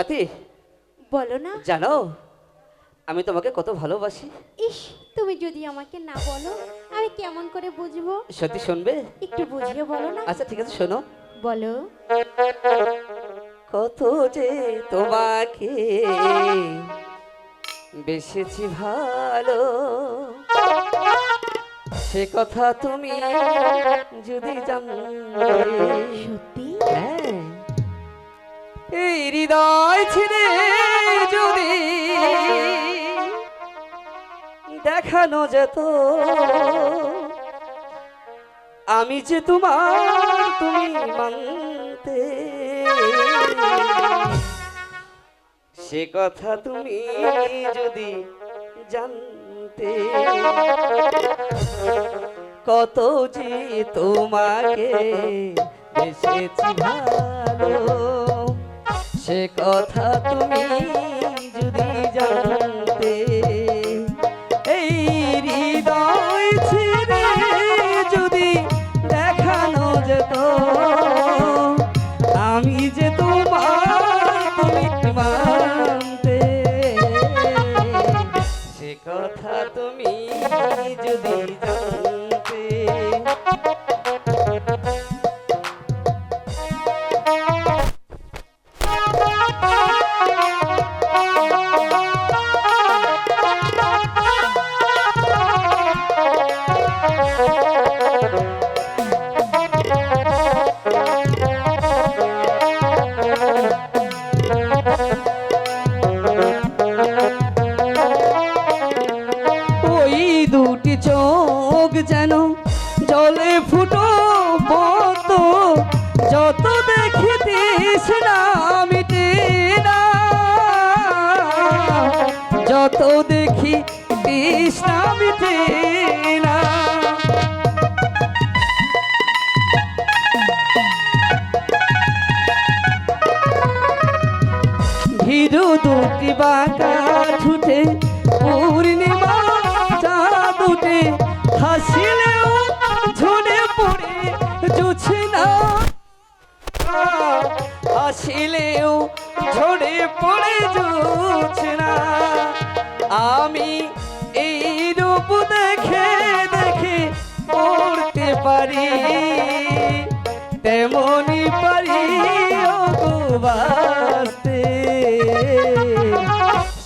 তাতে? বলো না। জানো আমি তোমাকে কত ভালোবাসি। ইস তুমি যদি আমাকে না বলো আমি কেমন করে বুঝব? সত্যি শুনবে? একটু বুঝিয়ে বলো না। আচ্ছা ঠিক আছে শোনো। বলো। কত যে তোমাকে বেসেছি ভালো। সে কথা তুমি যদি জানতে সত্যি? হ্যাঁ। হৃদয় ছিঁড়ে যদি দেখানো যেত, আমি যে তোমার তুমি মানতে। সে কথা তুমি যদি জানতে, কত যে তোমাকে বেসেছি ভালো। সে কথা তুমি যদি জানতে, এই হৃদয় ছিঁড়ে যদি দেখানো যেত, আমি যে তোমার তুমি মানতে। সে কথা তুমি যদি জানতে বাঁকা উঠে হাসিলেও পড়ে না। হাসিলেও পড়ে না। আমি এই রূপ দেখে দেখে পড়তে পারি, তেমনি পারি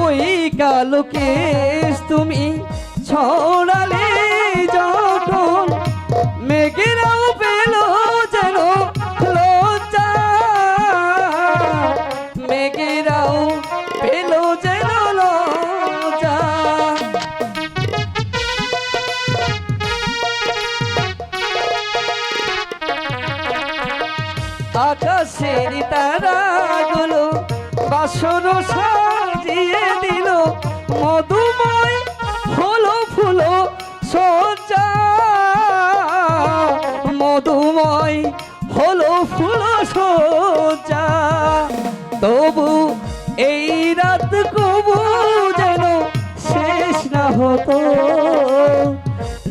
ওই কালো কেশ তুমি ছড়ালে যখন মেঘেরাও পেল যেন লজ্জা। মেঘেরাও পেল যেন লজ্জা। আকাশের তারাগুলো বাসর সাজিয়ে দিল। মধুময় হলো ফুলো সজ্জা মধুময় হলো ফুলো সজ্জা তবু এই রাত কবু যেন শেষ না হতো।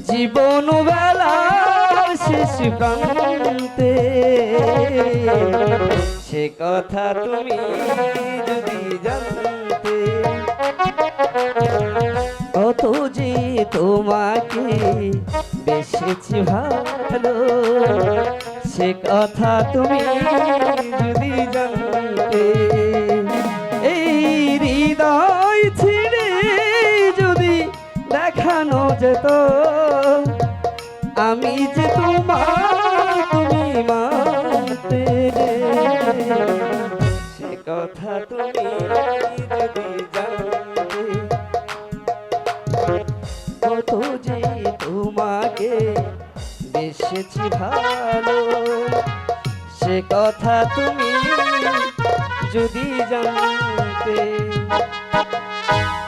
জীবন বেলা শেষ প্রান্তে। সে কথা তুমি যদি জানতে। কত যে তোমাকে বেসেছি ভালো, সে কথা তুমি যদি জানতে। এই হৃদয় ছিঁড়ে যদি দেখানো যেত, আমি যে তোমার সে কথা তুমি যদি জানতে ভালো সে কথা তুমি যদি জানতে